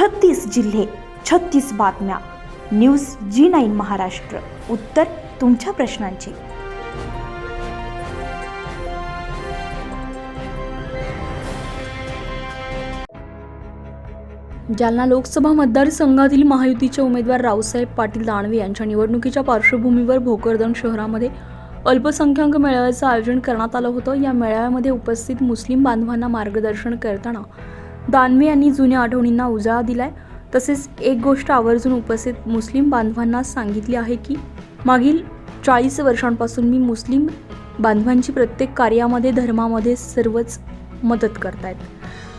छत्तीस जिल्हे छत्तीस बातम्या. News G nine Maharashtra. उत्तर तुमच्या प्रश्नांची. जालना लोकसभा मतदारसंघातील महायुतीचे उमेदवार रावसाहेब पाटील दानवे यांच्या निवडणुकीच्या पार्श्वभूमीवर भोकरदन शहरामध्ये अल्पसंख्याक मेळाव्याचं आयोजन करण्यात आलं होतं. या मेळाव्यामध्ये उपस्थित मुस्लिम बांधवांना मार्गदर्शन करताना दानवे यांनी जुन्या आठवणींना उजाळा दिलाय. तसेच एक गोष्ट आवर्जून उपस्थित मुस्लिम बांधवांना सांगितली आहे की मागील चाळीस वर्षांपासून मी मुस्लिम बांधवांची प्रत्येक कार्यामध्ये धर्मामध्ये सर्वच मदत करतायत.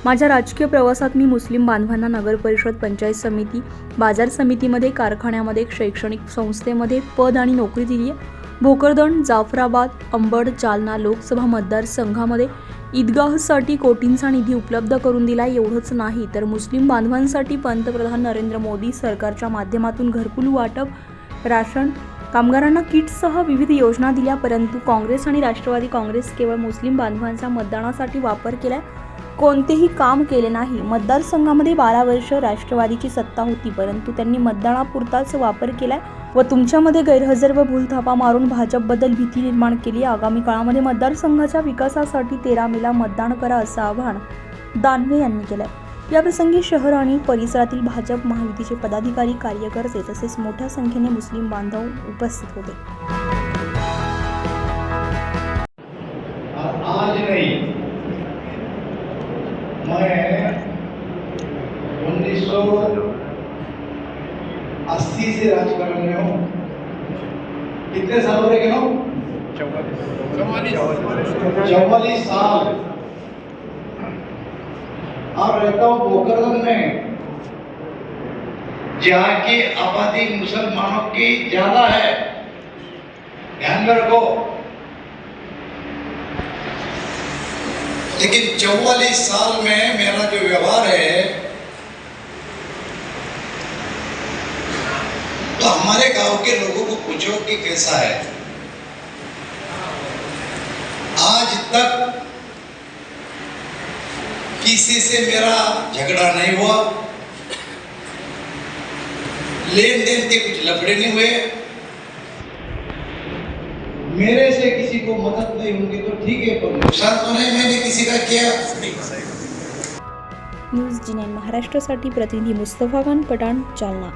माझ्या राजकीय प्रवासात मी मुस्लिम बांधवांना नगर परिषद पंचायत समिती बाजार समितीमध्ये कारखान्यामध्ये शैक्षणिक संस्थेमध्ये पद आणि नोकरी दिली आहे भोकरदन जाफराबाद अंबड जालना लोकसभा मतदारसंघामध्ये ईदगाहसाठी कोटींचा निधी उपलब्ध करून दिला एवढंच नाही तर मुस्लिम बांधवांसाठी पंतप्रधान नरेंद्र मोदी सरकारच्या माध्यमातून घरकुल वाटप राशन कामगारांना किटसह विविध योजना दिल्या परंतु काँग्रेस आणि राष्ट्रवादी काँग्रेस केवळ मुस्लिम बांधवांचा मतदानासाठी वापर केला कोणतेही काम केले नाही. मतदारसंघामध्ये बारा वर्ष राष्ट्रवादीची सत्ता होती परंतु त्यांनी मतदानापुरताच वापर केलाय. व तुमच्यामध्ये गैरहजर व भूलथापा मारून भाजपबद्दल भीती निर्माण केली. आगामी काळामध्ये मतदारसंघाच्या विकासासाठी तेरा मेला मतदान करा असं आवाहन दानवे यांनी केलंय. याप्रसंगी शहर आणि परिसरातील भाजप महायुतीचे पदाधिकारी कार्यकर्ते तसेच मोठ्या संख्येने मुस्लिम बांधव उपस्थित होते. आज नहीं. मैं उन्नीस सौ अस्सी से राजकारण में हूँ। कितने साल हो रहे चौवालीस। साल। और रहता हूँ पोखरदन में। जहाँ की आबादी मुसलमानों की ज़्यादा है। ध्यान में रखो। लेकिन चौवालीस साल में मेरा जो व्यवहार है तो हमारे गाँव के लोगों को पूछो कि कैसा है। आज तक किसी से मेरा झगड़ा नहीं हुआ। लेन देन के कुछ लफड़े नहीं हुए। मेरे से किसी को मदद नहीं होगी तो ठीक है, पर नुकसान तो नहीं मैंने किसी का किया। न्यूज़ जी नाईन महाराष्ट्रासाठी प्रतिनिधी मुस्तफ़ा खान पठाण जालना